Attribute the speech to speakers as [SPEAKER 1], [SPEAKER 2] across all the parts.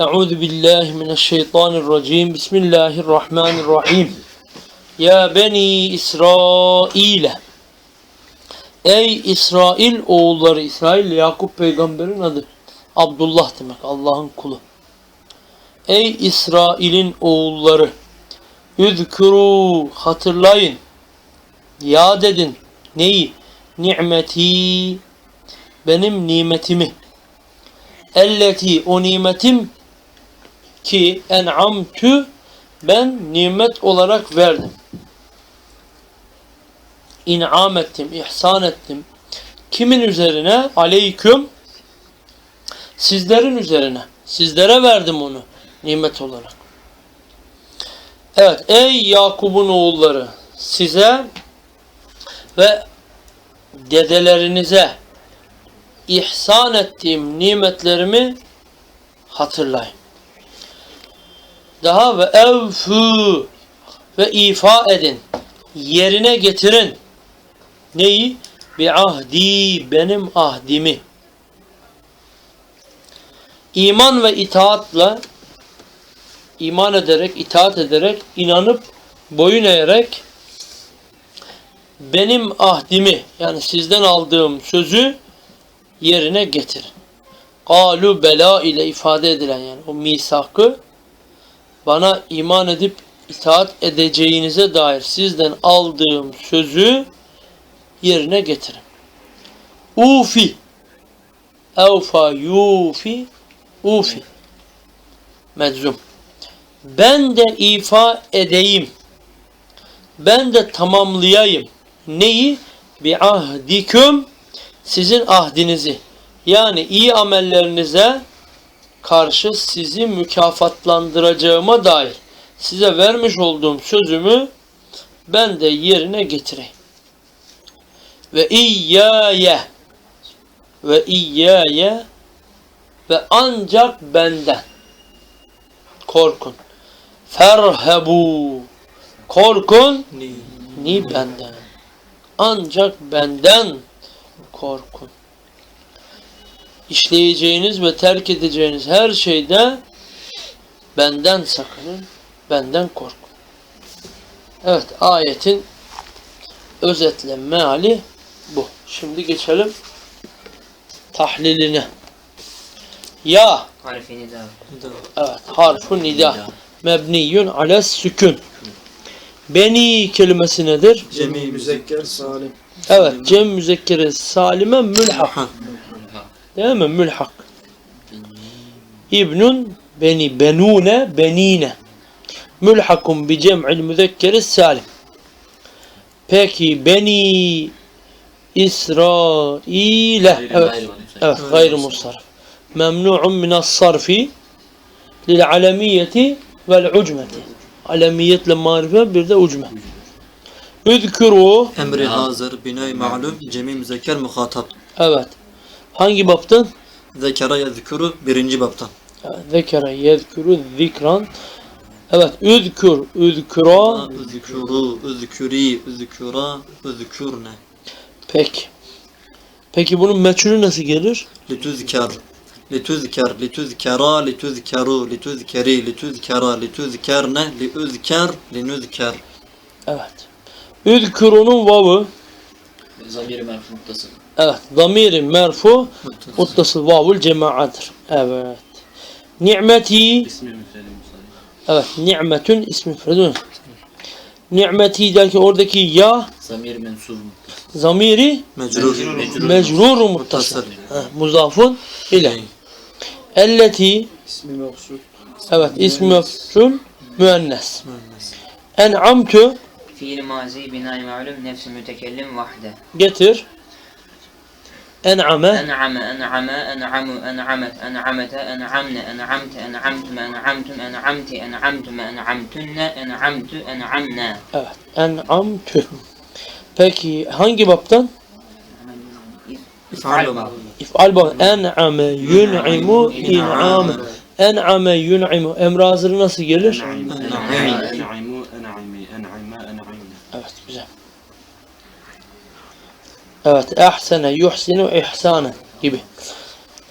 [SPEAKER 1] أعوذ بالله من الشيطان الرجيم بسم الله الرحمن الرحيم Ya beni İsrail Ey İsrail oğulları İsrail Yakup peygamberin adı Abdullah demek Allah'ın kulu Ey İsrail'in oğulları Üzkuru hatırlayın Yad edin neyi? Nimeti benim nimetimi elleti o nimetim ki en'amtü ben nimet olarak verdim. İn'am ettim, ihsan ettim. Kimin üzerine? Aleyküm. Sizlerin üzerine. Sizlere verdim onu nimet olarak. Evet, ey Yakub'un oğulları size ve dedelerinize ihsan ettiğim nimetlerimi hatırlayın. Daha ve evfü ve ifa edin. Yerine getirin. Neyi? Bi ahdi benim ahdimi. İman ve itaatla iman ederek, itaat ederek, inanıp, boyun eğerek benim ahdimi yani sizden aldığım sözü yerine getirin. Galu bela ile ifade edilen yani o misakı bana iman edip itaat edeceğinize dair sizden aldığım sözü yerine getirin. Ufi Evfa yufi Ufi Meczum Ben de ifa edeyim. Ben de tamamlayayım. Neyi? Bi ahdiküm sizin ahdinizi yani iyi amellerinize karşı sizi mükafatlandıracağıma dair size vermiş olduğum sözümü ben de yerine getireyim. Ve iyyâye ve iyyâye ve ancak benden korkun. Ferhebu korkun ni benden. Ancak benden korkun. İşleyeceğiniz ve terk edeceğiniz her şeyde benden sakının, benden korkun. Evet, ayetin özetle meali bu. Şimdi geçelim tahliline. Ya,
[SPEAKER 2] Harfi nida.
[SPEAKER 1] evet, harfu nida. Mebniyun ales sükun. Beni kelimesi nedir?
[SPEAKER 3] Cemi müzekker salim.
[SPEAKER 1] Evet, cem müzekkeri salime mülhak. Değil mi? Mülhak. İbnun beni benune benine. Mülhakun bi cem'il müzekkeri salim. Peki beni İsrail'e evet, evet gayrı musarraf. Memnu'un minas sarfi lil alemiyeti vel ucmeti. Alemiyetle marife bir de ucme. Üzkuru
[SPEAKER 3] Emri hazır, binay ma'lum, cemi müzekker muhatap.
[SPEAKER 1] evet. Hangi baptın?
[SPEAKER 3] Zekara yezkuru birinci baptan.
[SPEAKER 1] Zekere yezkuru zikran. Evet. Üzkür. Üzkura.
[SPEAKER 3] Üzkuru, üzküri, üzkura, üzkürne.
[SPEAKER 1] Peki. Peki bunun meçhulü nasıl gelir?
[SPEAKER 3] Litüzker, litüzker, litüzkera, litüzkeru, litüzkeri, litüzkera, litüzkerne, liüzker, linüzker.
[SPEAKER 1] Evet. Üzkürunun vavı.
[SPEAKER 2] Zamiri merfu muttasıl.
[SPEAKER 1] Evet. Zamiri merfu. Muttasıl vavul cemaadır. Evet. Ni'meti. Evet. Ni'metün ismi fredun. Ni'meti derken oradaki ya
[SPEAKER 2] Zamiri mensub.
[SPEAKER 1] zamiri
[SPEAKER 3] Mecrur.
[SPEAKER 1] mecrur muttasıl. Ha, Muzafun ile. Elleti
[SPEAKER 3] İsmi mevsul.
[SPEAKER 1] evet ismi mefsul müennes. En'amtu
[SPEAKER 2] Fiil mazi binay ma'lum nefsi mütekellim vahde.
[SPEAKER 1] getir en'ame
[SPEAKER 2] en'ame en'ame en'amu en'amet en'amete en'amne en'amte en'amtum en'amtum en'amti en'amtum en'amtunne en'amtu en'amne
[SPEAKER 1] Evet en'amtü Peki hangi baptan?
[SPEAKER 3] İf'al babı.
[SPEAKER 1] İf'al babı. En'ame yun'imu in'ame. En'ame yun'imu. Emrazır nasıl gelir?
[SPEAKER 4] En'ame.
[SPEAKER 1] Evet. Ehsene yuhsinu ihsane gibi.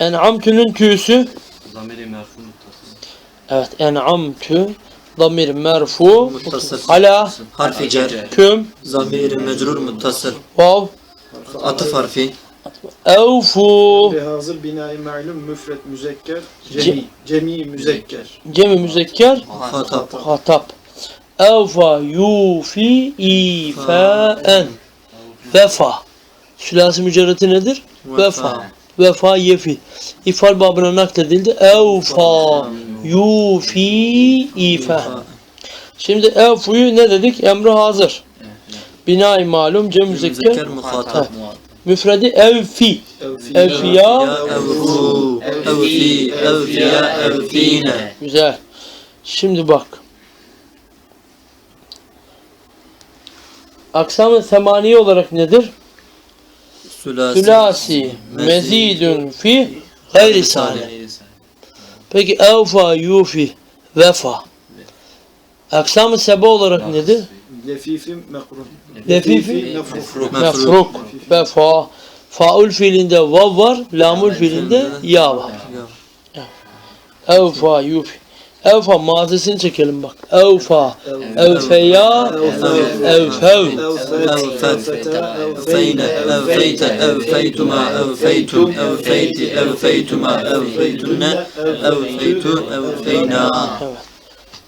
[SPEAKER 1] En'amtünün tüyüsü
[SPEAKER 4] Zamiri merfu muttasıl.
[SPEAKER 1] Evet. En'amtü damir merfu
[SPEAKER 3] Muttasıl.
[SPEAKER 1] ala
[SPEAKER 3] Harfi cer.
[SPEAKER 1] küm
[SPEAKER 3] Zamiri mecrur muttasıl.
[SPEAKER 1] vav
[SPEAKER 3] Atıf harfi.
[SPEAKER 1] evfu
[SPEAKER 5] Ve hazır binayı ma'lum müfret müzekker cemi. Cemi müzekker.
[SPEAKER 1] cemi müzekker
[SPEAKER 3] Hatap.
[SPEAKER 1] hatap evfa yufi ifaen vefa sülasi mücerreti nedir? Vefa. Vefa yefi. İfal babına nakledildi. Evfa yufi ifa. Şimdi evfuyu ne dedik? Emri hazır. Binay malum cem
[SPEAKER 3] Müzekker muhatap.
[SPEAKER 1] Müfredi evfi.
[SPEAKER 5] Evfi.
[SPEAKER 1] Evfiya.
[SPEAKER 3] Evfu. Evfi. Evfiya. Evfine.
[SPEAKER 1] Güzel. Şimdi bak. Aksam-ı semaniye olarak nedir?
[SPEAKER 3] Sülasi.
[SPEAKER 1] Sülasi mezidun fi gayri sani. Peki evfa yufi vefa. Aksam-ı seba olarak nedir?
[SPEAKER 5] Lefifi mekrun.
[SPEAKER 1] Lefifi
[SPEAKER 5] mefruk
[SPEAKER 1] vefa. Faul fiilinde vav var, lamul fiilinde ya var. Evfa yufi. Evfa mazisini çekelim bak. Evfa, evfeya, evfev.
[SPEAKER 3] Evfeyne. Evfeyte. Evfeytuma. Evfeytum. Evfeyti. Evfeytuma. Evfeytunne. Evfeytu. Evfeyna.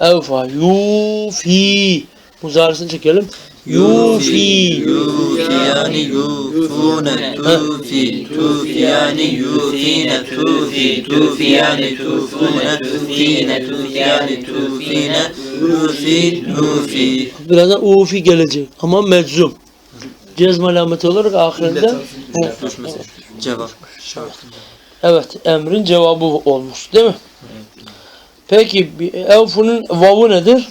[SPEAKER 1] Evfa yufi. Muzarisini çekelim. Yufi.
[SPEAKER 3] Yufiyani yufune. Tufi. Tufiyani yufine. Tufi. Tufiyani tufune. Tufine. Tufiyani tufine. Nufi. Nufi.
[SPEAKER 1] Birazdan ufi gelecek ama meczum. Cezm alameti olarak ahirinde
[SPEAKER 3] Cevap.
[SPEAKER 1] evet emrin cevabı olmuş değil mi? Peki evfunun vavu nedir?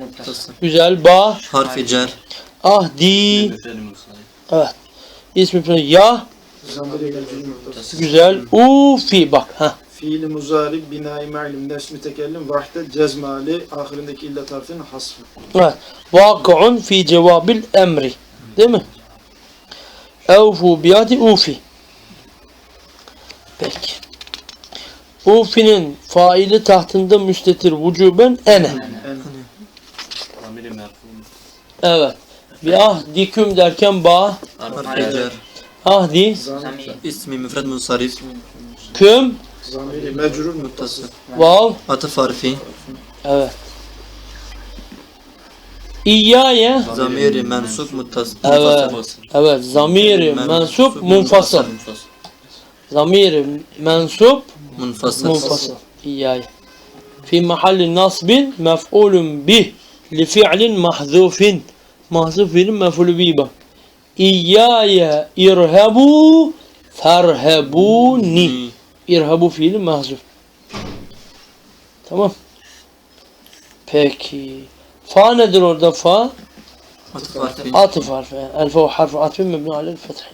[SPEAKER 2] Muttasıl.
[SPEAKER 1] Güzel ba
[SPEAKER 3] Harfi cer.
[SPEAKER 1] ahdi
[SPEAKER 4] Müfredi musayip.
[SPEAKER 1] evet ismi ya güzel ufi bak ha
[SPEAKER 5] Fiili muzari binayı ma'lum nefs mütekellim vahde cezmali ahirindeki illet harfinin hasfı.
[SPEAKER 1] evet vakiun fi cevabil emri değil mi? Evfu biyati ufi peki Ufi'nin faili tahtında müstetir vücuben ene.
[SPEAKER 5] En
[SPEAKER 4] Zamiri merfu muttasıl.
[SPEAKER 1] Evet. Bir ahdiküm derken ba,
[SPEAKER 3] Harfi cer.
[SPEAKER 1] ahdi,
[SPEAKER 3] İsmi müfred munsarif.
[SPEAKER 1] küm,
[SPEAKER 5] mecrur muttasıl.
[SPEAKER 1] vav,
[SPEAKER 3] Atıf harfi.
[SPEAKER 1] evet. İyyâye,
[SPEAKER 3] Zamiri mensup muttas.
[SPEAKER 1] evet, evet, zamiri mensup munfasıl. Zamiri mensup
[SPEAKER 3] Munfasıl.
[SPEAKER 1] munfasıl. İyyâye. Fi mahalli nasbin mef'ulun bih li fi'lin mahzufin. Mahzuf fiilin mef'ulü bih bak. İyyâye irhebu ferhebuni. İrhabu fiili mahzuf. Tamam. Peki. Fa nedir orada fa?
[SPEAKER 3] Atıf harfi.
[SPEAKER 1] Atıf harfi. El fa harfi atfin mebni alel fethi.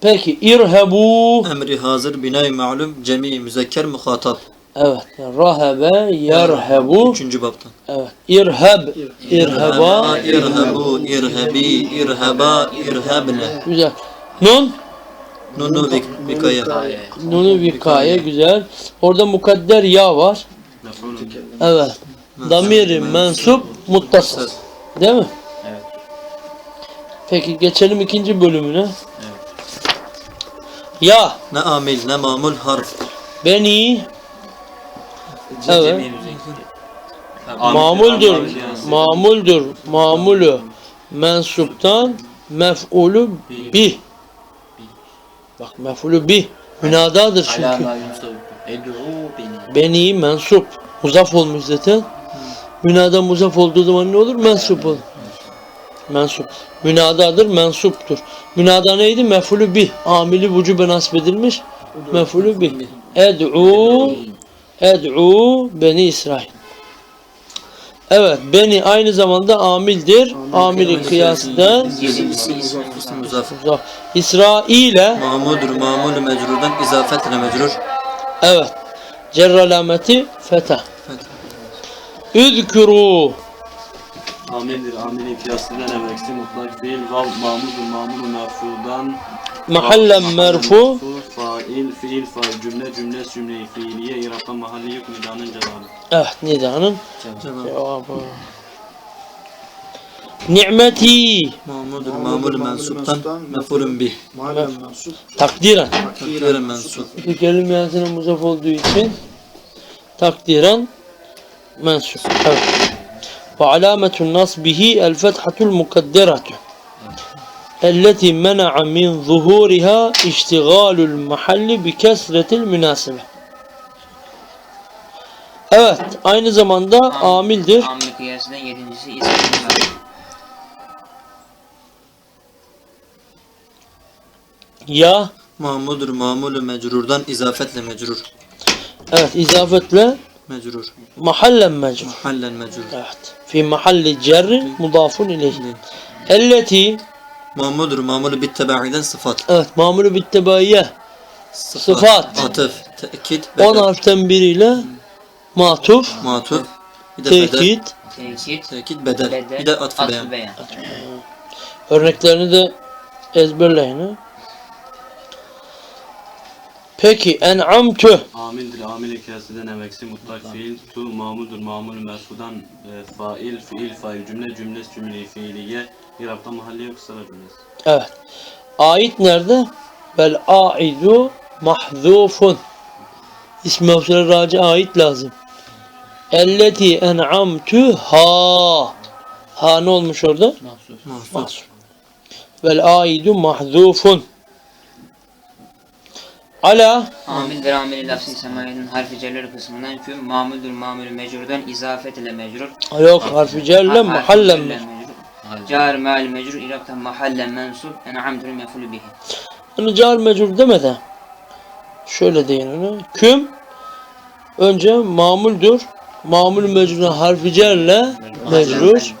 [SPEAKER 1] Peki irhebu
[SPEAKER 3] Emri hazır binay ma'lum cemi müzekker muhatap.
[SPEAKER 1] evet rahebe yerhebu
[SPEAKER 3] Üçüncü baptan.
[SPEAKER 1] evet irheb irheba
[SPEAKER 3] irhebu, irhebi, irheba, irhebne.
[SPEAKER 1] güzel nun
[SPEAKER 3] Nunu vik, vikaya.
[SPEAKER 1] nunu vikaye güzel orada mukadder ya var evet damiri mensup muttasıl değil mi?
[SPEAKER 2] Evet.
[SPEAKER 1] Peki geçelim ikinci bölümüne. Ya.
[SPEAKER 3] Ne amil, ne mamul harf.
[SPEAKER 1] beni. Evet. Mamuldur. mamuldur. Mamulu. Mensuptan mef'ulü bih bak mef'ulü bih münadadır çünkü.
[SPEAKER 2] beni.
[SPEAKER 1] Mensup. Muzaf olmuş zaten. Münada muzaf olduğu zaman ne olur? Mensup olur mensup münadadır mensuptur münada neydi mef'ulü bih amili vücube nasbedilmiş mef'ulü bih ed'u ed'u beni İsrail Evet beni aynı zamanda amildir. Amili
[SPEAKER 3] muzaf.
[SPEAKER 1] İsrail'e
[SPEAKER 3] Mamudur mamul mecrurdan izafetle mecrur.
[SPEAKER 1] evet cer alameti fetah.
[SPEAKER 3] Evet.
[SPEAKER 4] Amildir, amilin kıyasından evvelsi mutlak fiil, vav mamudur, mamulu merfudan,
[SPEAKER 1] mahallen merfu
[SPEAKER 4] fail, fiil, fail, cümle, cümle, cümle-i fiiliye, iraftan mahalli yok, nidanın cevabı.
[SPEAKER 1] evet nidanın cevabı. Nimeti
[SPEAKER 3] Mamudur
[SPEAKER 5] Mamul,
[SPEAKER 3] mensuptan mefulun bih.
[SPEAKER 1] Takdiren.
[SPEAKER 3] Takdiren mensup.
[SPEAKER 1] İki kelime yazına muzaf olduğu için takdiren mensup. Evet. Ve alametun nasbihi el fethatul mukadderatu. التي منع من ظهورها اشتغال المحل بكسرة المناسبة. Evet, aynı zamanda amildir.
[SPEAKER 2] Amil kıyasından yedincisi ismi muzaf.
[SPEAKER 1] Ya,
[SPEAKER 3] Mamudur mamul mecrurdan izafetle mecrur.
[SPEAKER 1] evet izafetle
[SPEAKER 3] Mecrur.
[SPEAKER 1] mahallen mecrur.
[SPEAKER 3] Muhallen mecrur.
[SPEAKER 1] Evet. Fi mahalli cerri mudafun ileyh. Elleti
[SPEAKER 3] Mamudur mamul bittebaiden sıfat.
[SPEAKER 1] Evet, mamulu bittebaiye. Sıfat.
[SPEAKER 3] Atıf. Tekit.
[SPEAKER 1] 10
[SPEAKER 3] Bedel.
[SPEAKER 1] harften biriyle matuf,
[SPEAKER 3] Matuf. Bir de
[SPEAKER 1] tekit.
[SPEAKER 2] Tekit.
[SPEAKER 3] Tekit bedel.
[SPEAKER 2] Bedel.
[SPEAKER 3] Bir de atfı
[SPEAKER 2] Atfı
[SPEAKER 3] beyan.
[SPEAKER 2] beyan.
[SPEAKER 1] Örneklerini de ezberleyin. ha. Peki en'amtu.
[SPEAKER 4] Amildir, amilin kıyasından evvelsi mutlak fiil, tu, mamudur, mamul merfudan, e, fail, fiil, fail, cümle, cümle, cümle-i fiiliye, iraftan mahalli yok, sıra cümlesi.
[SPEAKER 1] Evet. Ait nerede? Vel aidu mahzufun. İsmi mevsule raci ait lazım. Elleti en'amtu ha. Ha ne olmuş orada?
[SPEAKER 3] Mahsuf.
[SPEAKER 1] Mahzuf. Vel aidu mahzufun. Ala
[SPEAKER 2] Amildir amili lafzı semayenin harfi cerleri kısmından hüküm mamuldür mamulü mecrurdan izafet ile mecrur.
[SPEAKER 1] yok harfi cerle
[SPEAKER 2] Harfi
[SPEAKER 1] mahallen.
[SPEAKER 2] Car meal mecrur iraptan mahallen mensup en'amdur mefulü bihi.
[SPEAKER 1] Onu car mecrur deme de. Şöyle deyin onu. Küm önce mamuldür. Mamul mecrur harfi cerle mecrur.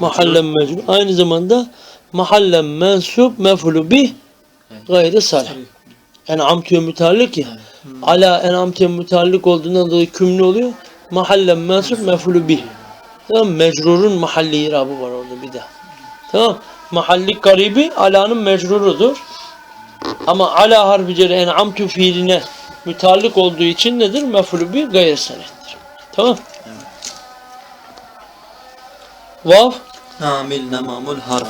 [SPEAKER 1] Mahallen mecrur. Aynı zamanda mahallen mensup mefulü bih gayri salih. En'amtüye müteallik ya. Ala en'amtüye müteallik olduğundan dolayı küm ne oluyor? Mahallen mensup mefulü bih. Tamam Mecrurun mahalli irabı var orada bir de. Tamam Mahalli garibi alanın mecrurudur. Ama ala harfi cere en'amtü fiiline müteallik olduğu için nedir? Mefulü bih gayri salihtir. Tamam. Vav
[SPEAKER 3] Amil ne mamul harf.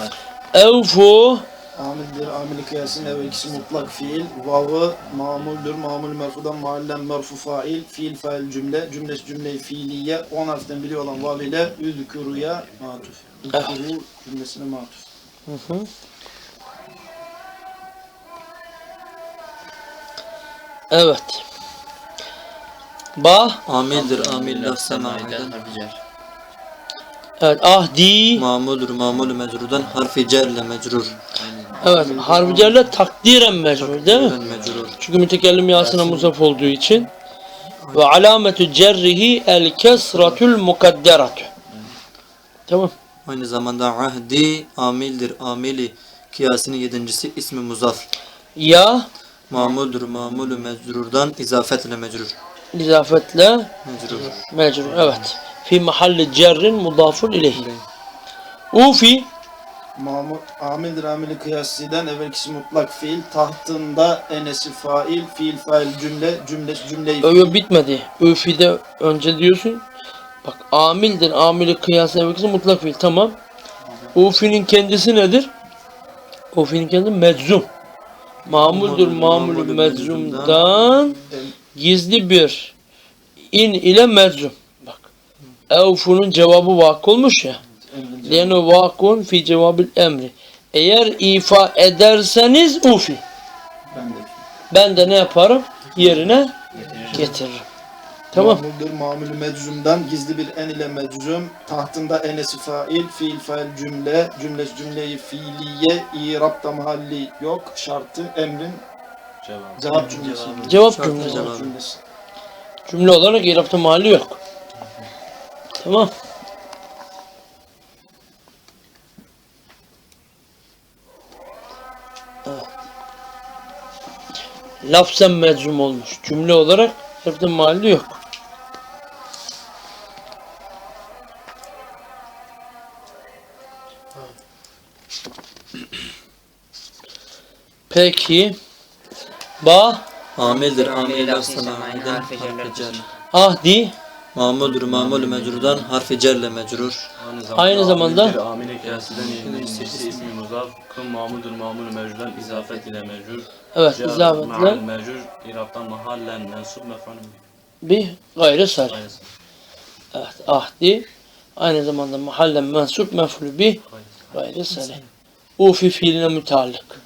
[SPEAKER 1] evfu
[SPEAKER 5] Amildir, amil kıyasının evvelkisi mutlak fiil. Vavı mamuldür, mamul merfudan mahallen merfu fail. Fiil fail cümle, cümlesi cümle-i fiiliye. 10 harften biri olan vav ile üzkuruya matuf. Üzkuru cümlesine matuf.
[SPEAKER 1] Hı hı. Evet. Ba.
[SPEAKER 3] Amildir amil laf semaiden.
[SPEAKER 1] Evet. Ahdi.
[SPEAKER 3] Mamudur mamul mecrurdan harfi cerle mecrur.
[SPEAKER 1] Evet. Harfi cerle takdiren mecrur değil mi?
[SPEAKER 3] Mecrur.
[SPEAKER 1] Çünkü mütekellim yasına muzaf olduğu için. Ve alametü cerrihi el kesratul mukadderatü. Tamam.
[SPEAKER 3] Aynı zamanda ahdi amildir amili kıyasının yedincisi ismi muzaf.
[SPEAKER 1] Ya
[SPEAKER 3] Mamudur mamulu mecrurdan izafetle mecrur.
[SPEAKER 1] izafetle
[SPEAKER 3] Mecrur.
[SPEAKER 1] mecrur. Evet. Fi mahalli cerrin mudafun ileyh. Ufi.
[SPEAKER 5] Mamul, amildir, amili kıyasiden evvelkisi mutlak fiil. Tahtında enesi fail, fiil fail cümle, cümlesi cümle-i
[SPEAKER 1] Öyle bitmedi. Üfi'de önce diyorsun. Bak amildir. Amili kıyas evkisi mutlak fiil. Tamam. Ufi'nin kendisi nedir? Ufi'nin kendisi meczum. Mamuldür mamulü meczumdan gizli bir in ile meczum. Bak. Evfu'nun cevabı vak olmuş ya. Lenu vakun fi cevabil emri. Eğer ifa ederseniz ufi.
[SPEAKER 5] Ben de.
[SPEAKER 1] Ben de ne yaparım? Yerine getiririm. Tamam.
[SPEAKER 5] Mamuldur, mamulü meczumdan gizli bir en ile meczum. Tahtında enesi fail, fiil fail cümle, cümlesi cümleyi fiiliye, İrab'da mahalli yok. Şartı emrin
[SPEAKER 4] Cevap.
[SPEAKER 5] cevap cümlesi.
[SPEAKER 1] Cevap cümlesi.
[SPEAKER 3] Cevap
[SPEAKER 5] cümlesi.
[SPEAKER 1] Cümle olarak irapta mahalli yok. Tamam. Lafzen meczum olmuş. Cümle olarak harften mahalli yok. Peki. Ba
[SPEAKER 3] Amildir.
[SPEAKER 2] Amil semayin
[SPEAKER 3] amilden
[SPEAKER 2] harfi
[SPEAKER 1] ahdi
[SPEAKER 3] Mamuldur. Mamul mecrudan harfi cerle mecrur.
[SPEAKER 1] Aynı zamanda-
[SPEAKER 4] amile kıyasiden yenilenmişti ismi muzaf. Kım mamudur mamul mevcudan izafet ile mecrur.
[SPEAKER 1] evet izametle
[SPEAKER 4] ma'al mecrur. İrabtan mahallen mensup mef'ulun
[SPEAKER 1] bir gayri.
[SPEAKER 4] Aynısı.
[SPEAKER 1] Evet ahdi aynı zamanda mahallen mensup mef'ulü bir gayri sarı. Ufi fiiline müteallık.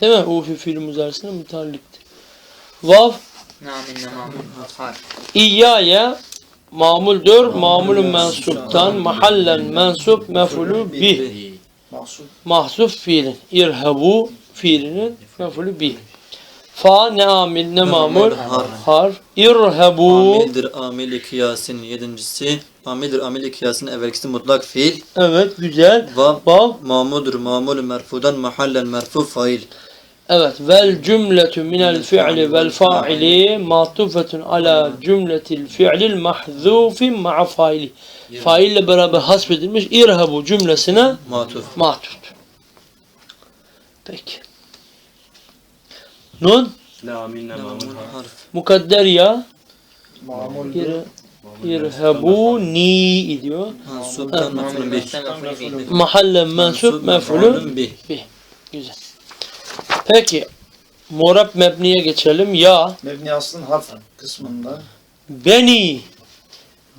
[SPEAKER 1] Değil mi? Ufi fiili muzarisine müteallıktır. Vav. İyyâye mamuldür. Mamulun mensuptan mahallen mensup mef'ulü bih. Mahsuf fiilin. İrhebu fiilinin mef'ulü bih. Fa ne amil ne mamul
[SPEAKER 3] Harf.
[SPEAKER 1] harf. İrhebu
[SPEAKER 3] Amildir. Amili kıyasın yedincisi. Amildir. Amili kıyasın evvelkisi mutlak fiil.
[SPEAKER 1] Evet güzel.
[SPEAKER 3] Vav.
[SPEAKER 1] Vav
[SPEAKER 3] Mamudur. Mamul merfudan mahallen merfu fail.
[SPEAKER 1] Evet. Vel cümletü minel fi'li vel fa'ili matufetun ala cümletil fi'lil mahzufi ma'a faili. Faille beraber hasbedilmiş irhebu cümlesine
[SPEAKER 3] Matuf.
[SPEAKER 1] matuftur. Peki. Nun
[SPEAKER 4] Ne amin ne mamul harf.
[SPEAKER 1] Mukadder ya
[SPEAKER 5] Mamul.
[SPEAKER 1] ir, irhebu ni diyor.
[SPEAKER 3] Mansuptan
[SPEAKER 2] Mamul
[SPEAKER 3] mef'ulun bih.
[SPEAKER 2] mef'ulun mef'ulun.
[SPEAKER 1] Mahallen mensup mef'ulün
[SPEAKER 3] bih.
[SPEAKER 1] bih. Güzel. Peki. Morab mebniye geçelim. Ya
[SPEAKER 5] Mebni aslın harf kısmında.
[SPEAKER 1] beni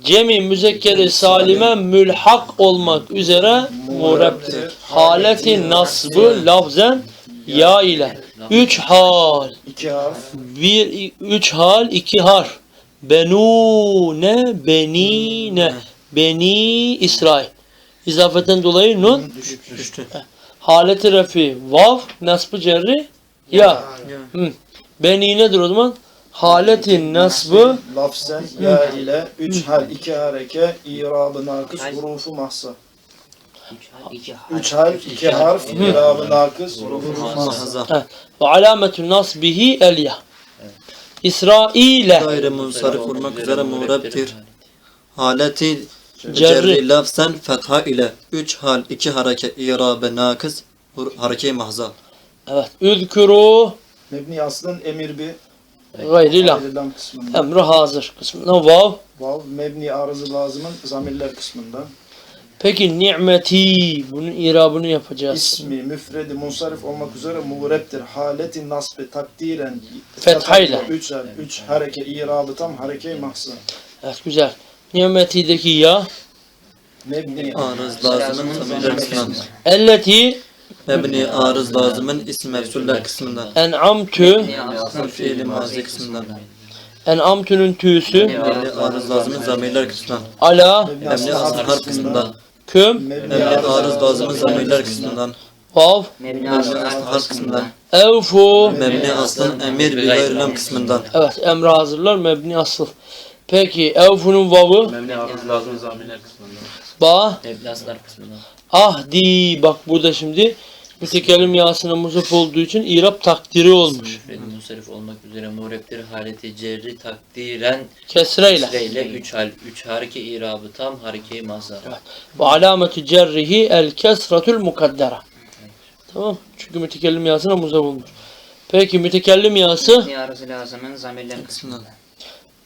[SPEAKER 1] cemi müzekkeri salime mülhak olmak üzere murabdir. Haleti nasbı lafzen ya ile. Üç hal.
[SPEAKER 5] İki harf.
[SPEAKER 1] Bir, üç hal, iki harf. Benune, benine, beni İsrail. İzafetten dolayı nun.
[SPEAKER 3] Düştü.
[SPEAKER 1] Haleti refi vav, nasbı cerri ya. Hı. Beni nedir o zaman? Haleti nasbı
[SPEAKER 5] Lafzen ya ile üç hal, iki hareke, irabı nakıs, hurufu mahsa.
[SPEAKER 2] Üç hal, iki harf.
[SPEAKER 5] İrabı nakıs, hurufu mahsa.
[SPEAKER 1] Ve alametü nasbihi el ya. İsrail'e
[SPEAKER 3] Gayri munsarif olmak üzere murabdir. Haleti
[SPEAKER 1] Cerri.
[SPEAKER 3] lafzen fetha ile üç hal iki hareke irabe nakız hareke mahza.
[SPEAKER 1] evet. Üzkuru
[SPEAKER 5] Mebni aslın emir bir
[SPEAKER 1] gayri lam.
[SPEAKER 5] ayrılan kısmında.
[SPEAKER 1] Emri hazır kısmında vav.
[SPEAKER 5] Vav mebni arızı lazımın zamirler kısmında.
[SPEAKER 1] Peki nimeti bunun irabını yapacağız.
[SPEAKER 5] İsmi müfredi munsarif olmak üzere muğreptir. Haleti nasbi takdiren
[SPEAKER 1] Fethayla.
[SPEAKER 5] Üç üç hareke irabı tam hareke mahsa.
[SPEAKER 1] Evet güzel. Nimetideki ya
[SPEAKER 5] Mebni
[SPEAKER 3] Arız lazımın zamirler kısmından.
[SPEAKER 1] elleti
[SPEAKER 3] Mebni arız lazımın isim mevsuller kısmından.
[SPEAKER 1] en'amtü
[SPEAKER 3] Fiili mazi kısmından.
[SPEAKER 1] en'amtünün tüsü
[SPEAKER 3] Mebni arız lazımın zamirler kısmından.
[SPEAKER 1] ala
[SPEAKER 5] Mebni
[SPEAKER 3] asıl kısmından.
[SPEAKER 1] küm
[SPEAKER 5] Mebni
[SPEAKER 3] arız lazımın zamirler kısmından.
[SPEAKER 1] vav
[SPEAKER 2] Mebni
[SPEAKER 3] asıl harf kısmından.
[SPEAKER 1] evfu
[SPEAKER 3] Mebni aslın emir bir gayrilam kısmından.
[SPEAKER 1] evet emre hazırlar mebni asıl. Peki evfunun vavı
[SPEAKER 4] Memni arız lazım zamirler kısmında.
[SPEAKER 1] ba
[SPEAKER 6] Evlaslar kısmından.
[SPEAKER 1] ahdi bak burada şimdi mütekellim yasına muzaf olduğu için irab takdiri olmuş.
[SPEAKER 6] Müfredi musarif olmak üzere murebdir haleti cerri takdiren
[SPEAKER 1] Kesreyle.
[SPEAKER 6] ile 3 hal 3 hareke irabı tam hareke mazhar.
[SPEAKER 1] Ve alametü cerrihi el kesratul mukaddera. Tamam. Çünkü mütekellim yasına muzaf olmuş. Peki mütekellim yası
[SPEAKER 2] Ne arızı lazımın zamirler kısmında.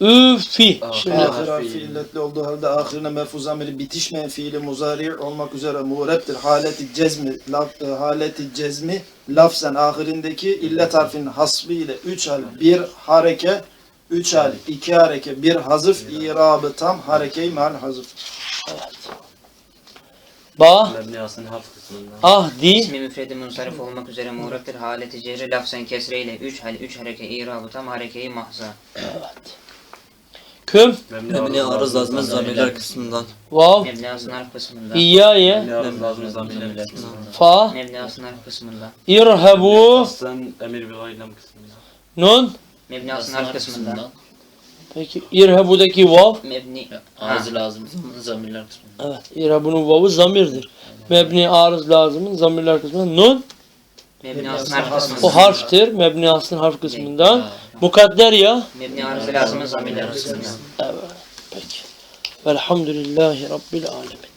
[SPEAKER 1] Üfi. Şimdi
[SPEAKER 5] Ahir harfi illetli olduğu halde ahirine merfu zamiri bitişmeyen fiili muzari olmak üzere muğreptir. Haleti cezmi, laf, e, haleti cezmi lafzen ahirindeki illet harfinin hasbı ile üç hal bir hareke, üç hal iki hareke bir hazıf irabı tam harekeyi mal hazıf.
[SPEAKER 1] ba
[SPEAKER 4] harf kısmından.
[SPEAKER 1] ahdi
[SPEAKER 2] İsmi müfredi munsarif olmak üzere muğreptir. Haleti cerri lafzen kesreyle üç hal, üç hareke irabı tam harekeyi mahza.
[SPEAKER 1] Küm
[SPEAKER 3] Mebni arız lazımın zamirler kısmından.
[SPEAKER 1] vav
[SPEAKER 2] Mebni asın harf kısmında.
[SPEAKER 1] iyaye
[SPEAKER 4] Memni arız lazım zamirler kısmından.
[SPEAKER 1] fa
[SPEAKER 2] Mebni asın harf kısmında.
[SPEAKER 1] irhebu
[SPEAKER 4] Aslen emir bir gayrilam kısmından.
[SPEAKER 1] nun
[SPEAKER 2] Mebni asın harf kısmında.
[SPEAKER 1] peki irhebudaki vav
[SPEAKER 2] Mebni
[SPEAKER 6] Ağzı lazım zamirler kısmından.
[SPEAKER 1] evet irhebunun vavı zamirdir. Mebni arız lazımın zamirler kısmında nun
[SPEAKER 2] Mebni asıl harf kısmı.
[SPEAKER 1] O harftir. Mebni aslın harf kısmından. Mukadder ya.
[SPEAKER 2] Mebni arızı lazımın zamirler kısmından.
[SPEAKER 1] Evet. Peki. Velhamdülillahi Rabbil alemin.